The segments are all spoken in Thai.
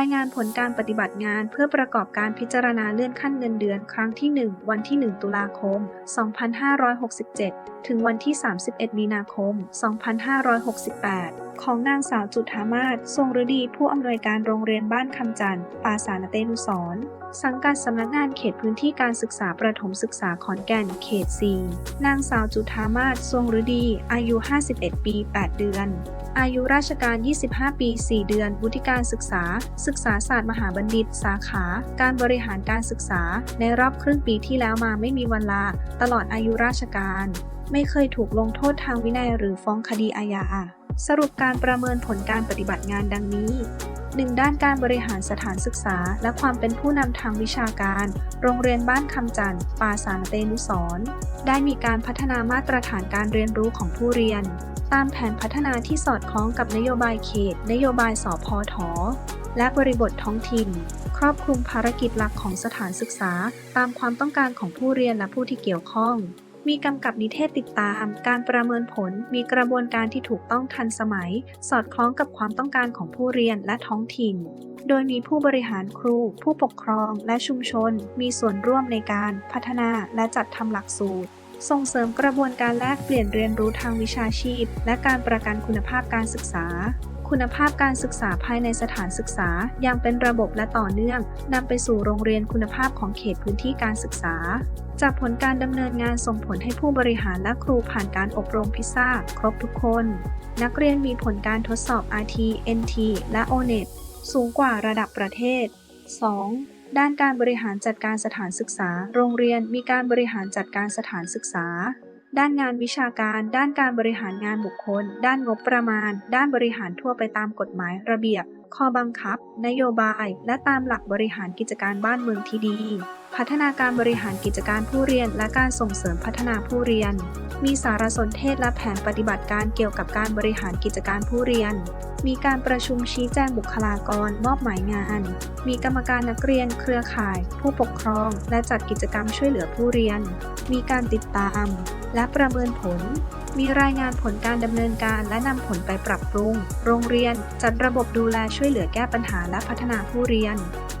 ายงานผลการปฏิบัติงานเพื่อประกอบการพิจารณาเลื่อนขั้นเงินเดือนครั้งที่ 1 วันที่ 1 ตุลาคม 2567 ถึงวันที่ 31 มีนาคม 2568 ของนางสาวจุธามาศทรงฤดีผู้อำนวยการโรงเรียนบ้านคำจันทร์ปาสานเตนุสรสังกัดสำนักงานเขตพื้นที่การศึกษาประถมศึกษาขอนแก่นเขต 4 นางสาวจุธามาศทรงฤดี อายุ 51 ปี 8 เดือน อายุราชการ 25 ปี 4 เดือน วุฒิการศึกษา ศึกษาศาสตร์มหาบัณฑิต สาขา การบริหารการศึกษา ในรอบครึ่งปีที่แล้วมาไม่มีวันลา ตลอดอายุราชการ ไม่เคยถูกลงโทษทางวินัยหรือฟ้องคดีอาญา สรุปการประเมินผลการปฏิบัติงานดังนี้ 1. ด้านการบริหารสถานศึกษา และความเป็นผู้นำทางวิชาการ โรงเรียนบ้านคำจันทร์ปาสานเตนุสรณ์ได้มีการพัฒนามาตรฐานการเรียนรู้ของผู้เรียน ตามแผนพัฒนาที่สอดคล้องกับนโยบายเขต นโยบายสอพอทและบริบทท้องถิ่น ครอบคลุมภารกิจหลักของสถานศึกษา ตามความต้องการของผู้เรียนและผู้ที่เกี่ยวข้อง มีกำกับนิเทศติดตาม การประเมินผล มีกระบวนการที่ถูกต้องทันสมัย สอดคล้องกับความต้องการของผู้เรียนและท้องถิ่น โดยมีผู้บริหารครู ผู้ปกครอง และชุมชน มีส่วนร่วมในการพัฒนาและจัดทำหลักสูตร ส่งเสริมกระบวนการแลกเปลี่ยนเรียนรู้ทางวิชาชีพ และการประกันคุณภาพการศึกษา คุณภาพการศึกษาภายในสถานศึกษาอย่างเป็นระบบและต่อเนื่องนำไปสู่โรงเรียนคุณภาพของเขตพื้นที่การศึกษา จากผลการดำเนินงานส่งผลให้ผู้บริหารและครูผ่านการอบรมพิซซ่าครบทุกคน นักเรียนมีผลการทดสอบ RT NT และ ONET สูงกว่าระดับประเทศ 2. ด้านการบริหารจัดการสถานศึกษา โรงเรียนมีการบริหารจัดการสถานศึกษา ด้านงานวิชาการ ด้านการบริหารงานบุคคล ด้านงบประมาณ ด้านบริหารทั่วไปตามกฎหมายระเบียบ ข้อบังคับ นโยบาย และตามหลักบริหารกิจการบ้านเมืองที่ดี พัฒนาการบริหารกิจการผู้เรียน และการส่งเสริมพัฒนาผู้เรียน มีสารสนเทศและแผนปฏิบัติการเกี่ยวกับการบริหารกิจการผู้เรียน มีการประชุมชี้แจงบุคลากร มอบหมายงาน มีกรรมการนักเรียน เครือข่าย ผู้ปกครอง และจัดกิจกรรมช่วยเหลือผู้เรียน มีการติดตาม และประเมินผล มีรายงานผลการดำเนินการและนำผลไปปรับปรุง โรงเรียนจัดระบบดูแลช่วยเหลือแก้ปัญหาและพัฒนาผู้เรียน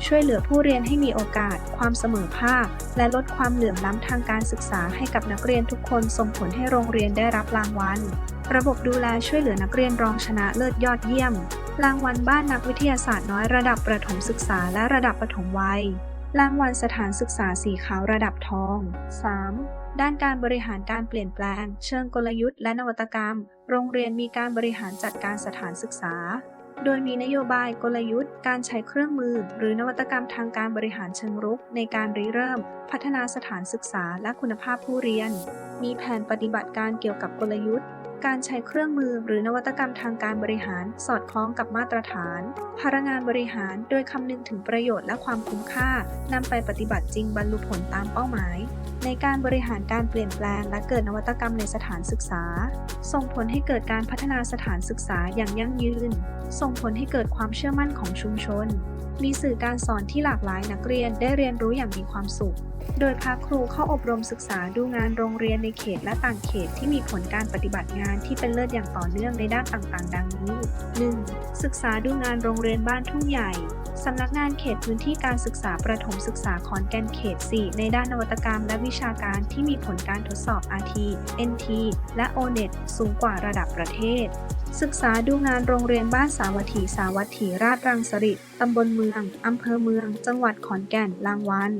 ช่วยเหลือผู้เรียนให้มีโอกาส ความเสมอภาค และลดความเหลื่อมล้ำทางการศึกษาให้กับนักเรียนทุกคนส่งผลให้โรงเรียนได้รับรางวัล ระบบดูแลช่วยเหลือนักเรียนรองชนะเลิศยอดเยี่ยม รางวัลบ้านนักวิทยาศาสตร์น้อยระดับประถมศึกษาและระดับปฐมวัย รางวัลสถานศึกษาสีขาวระดับทอง 3. ด้านการบริหารการเปลี่ยนแปลง เชิงกลยุทธ์และนวัตกรรม โรงเรียนมีการบริหารจัดการสถานศึกษา โดยมีนโยบายกลยุทธ์ การใช้เครื่องมือ หรือนวัตกรรมทางการบริหารเชิงรุก ในการริเริ่ม พัฒนาสถานศึกษาและคุณภาพผู้เรียน มีแผนปฏิบัติการเกี่ยวกับกลยุทธ์ การใช้เครื่องมือหรือนวัตกรรมทางการบริหารสอดคล้องกับมาตรฐานพนักงานบริหารโดยคำนึงถึงประโยชน์และความคุ้มค่านำไปปฏิบัติจริงบรรลุผลตามเป้าหมาย ในการบริหารการเปลี่ยนแปลงและเกิดนวัตกรรมในสถานศึกษา ส่งผลให้เกิดการพัฒนาสถานศึกษาอย่างยั่งยืน ส่งผลให้เกิดความเชื่อมั่นของชุมชน มีสื่อการสอนที่หลากหลายนักเรียนได้เรียนรู้อย่างมีความสุข โดยพาครูเข้าอบรมศึกษาดูงานโรงเรียนในเขตและต่างเขตที่มีผลการปฏิบัติงานที่เป็นเลิศอย่างต่อเนื่องในด้านต่างๆ ดังนี้ 1. ศึกษาดูงานโรงเรียนบ้านทุ่งใหญ่ สำนักงานเขตพื้นที่การศึกษาประถมศึกษาขอนแก่นเขต 4 ในด้านนวัตกรรมและวิชาการที่มีผลการทดสอบ RT NT และ ONET สูงกว่าระดับประเทศศึกษาดูงานโรงเรียนบ้านสาวัตถีสาวัตถีราชรังสฤษตำบลเมือง อำเภอเมือง จังหวัดขอนแก่นรางวัล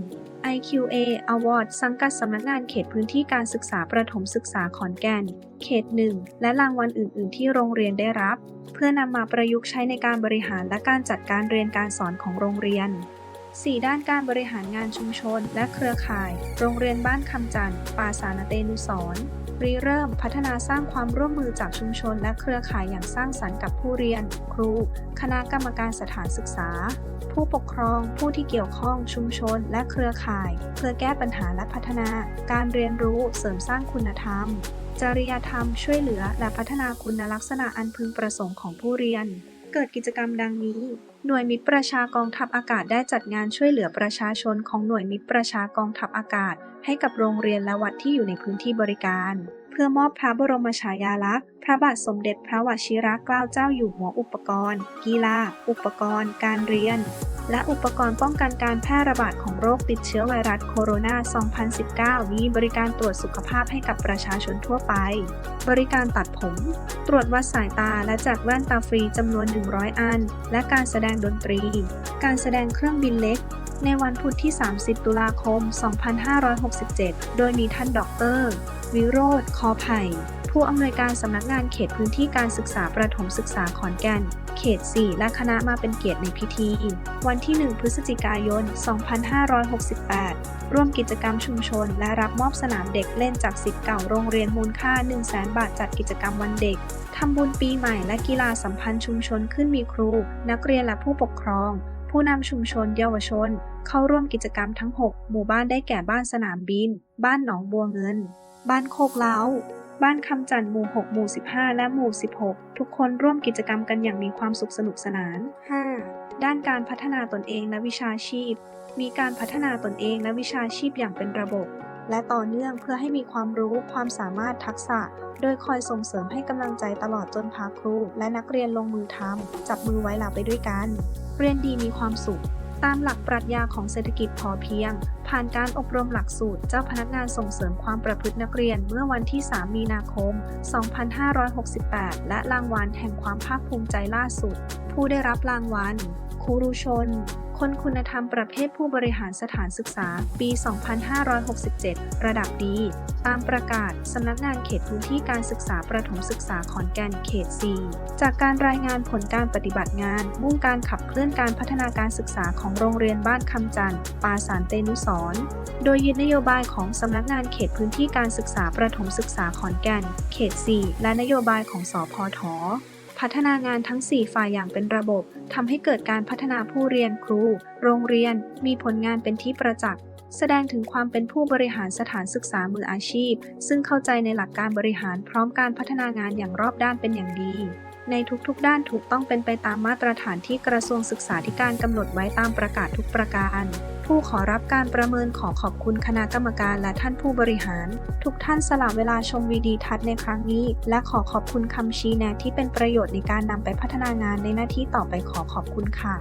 IQA Award สังกัดสำนักงานเขตพื้นที่การศึกษาประถมศึกษาขอนแก่น เขต 1 และรางวัลอื่น ๆ ที่โรงเรียนได้รับ เพื่อนำมาประยุกต์ใช้ในการบริหารและการจัดการเรียนการสอนของโรงเรียน 4 ด้านการบริหารงานชุมชน และเครือข่าย โรงเรียนบ้านคำจันทร์ป่าสานเตนุสร ริเริ่มพัฒนาสร้างความร่วมมือจากชุมชนและเครือข่ายอย่างสร้างสรรค์กับผู้เรียน ครู คณะกรรมการสถานศึกษา ผู้ปกครอง ผู้ที่เกี่ยวข้อง ชุมชน และเครือข่าย เพื่อแก้ปัญหาและพัฒนา การเรียนรู้เสริมสร้างคุณธรรม จริยธรรม ช่วยเหลือ และพัฒนาคุณลักษณะอันพึงประสงค์ของผู้เรียน เกิดกิจกรรมดังนี้ หน่วยมิตรประชากองทัพอากาศได้จัดงานช่วยเหลือประชาชนของหน่วยมิตรประชากองทัพอากาศ ให้กับโรงเรียนและวัดที่อยู่ในพื้นที่บริการ เพื่อมอบพระบรมฉายาลักษณ์ พระบาทสมเด็จพระวชิรเกล้าเจ้าอยู่หัวอุปกรณ์ กีฬา อุปกรณ์ การเรียน และอุปกรณ์ป้องกันการแพร่ระบาดของโรคติดเชื้อไวรัสโคโรนา 2019 มีบริการตรวจสุขภาพให้กับประชาชนทั่วไป บริการตัดผม ตรวจวัดสายตาและจัดแว่นตาฟรีจำนวน 100 อัน และการแสดงดนตรี การแสดงเครื่องบินเล็กในวันพุธที่ 30 ตุลาคม 2567 โดยมีท่านด็อกเตอร์ วิโรธคอไผ่ ผู้อำนวยการสำนักงานเขตพื้นที่การศึกษาประถมศึกษาขอนแก่น เขต 4 และคณะมาเป็นเกียรติในพิธีวันที่ 1 พฤศจิกายน 2568 ร่วมกิจกรรมชุมชน และรับมอบสนามเด็กเล่นจากสิทธิ์เก่าโรงเรียนมูลค่า 1 0 0 0 0แบาทจัดกิจกรรมวันเด็กทำบุญปีใหม่และกีฬาสัมพันธ์ชุมชนขึ้นมีครู นักเรียนและผู้ปกครอง ผู้นำชุมชนเยาวชน เข้าร่วมกิจกรรมทั้ง 6 หมู่บ้านได้แก่บ้านสนามบิน บ้านหนองบัวเงิน บ้านโคกเล้า บ้านคำจันทน์หมู่ 6 หมู่ 15 และหมู่ 16 ทุกคนร่วมกิจกรรมกันอย่างมีความสุขสนุกสนาน 5. ด้านการพัฒนาตนเองและวิชาชีพ มีการพัฒนาตนเองและวิชาชีพอย่างเป็นระบบ และต่อเนื่องเพื่อให้มีความรู้ความสามารถทักษะ โดยคอยส่งเสริมให้กำลังใจตลอดจนพาครู และนักเรียนลงมือทำจับมือไว้หลับไปด้วยกัน เรียนดีมีความสุข ตามหลักปรัชญาของเศรษฐกิจพอเพียง ผ่านการอบรมหลักสูตรเจ้าพนักงานส่งเสริมความประพฤตินักเรียนเมื่อวันที่ 3 มีนาคม 2568 และรางวัลแห่งความภาคภูมิใจล่าสุด ผู้ได้รับรางวัลครูรุชน คนคุณธรรมประเภทผู้บริหารสถานศึกษา ปี 2567 ระดับดี ตามประกาศสำนักงานเขตพื้นที่การศึกษาประถมศึกษาขอนแก่นเขต 4 จากการรายงานผลการปฏิบัติงาน มุ่งการขับเคลื่อนการพัฒนาการศึกษาของโรงเรียนบ้านคำจันทร์ปาสารเตนุสรณ์โดยยึดนโยบายของสำนักงานเขตพื้นที่การศึกษาประถมศึกษาขอนแก่นเขต 4 และนโยบายของสพทอ พัฒนางานทั้ง 4 ฝ่ายอย่างเป็นระบบทำให้เกิดการพัฒนาผู้เรียนครู โรงเรียน มีผลงานเป็นที่ประจักษ์แสดงถึงความเป็นผู้บริหารสถานศึกษามืออาชีพ ซึ่งเข้าใจในหลักการบริหารพร้อมการพัฒนางานอย่างรอบด้านเป็นอย่างดี ในทุกๆ ด้านถูกต้องเป็นไปตามมาตรฐานที่กระทรวงศึกษาธิการกำหนดไว้ตามประกาศทุกประการ ผู้ขอรับการประเมินขอขอบคุณคณะกรรมการและท่านผู้บริหาร ทุกท่านสละเวลาชมวีดีทัศน์ในครั้งนี้ และขอขอบคุณคำชี้แนะที่เป็นประโยชน์ในการนำไปพัฒนางานในหน้าที่ต่อไปขอขอบคุณค่ะ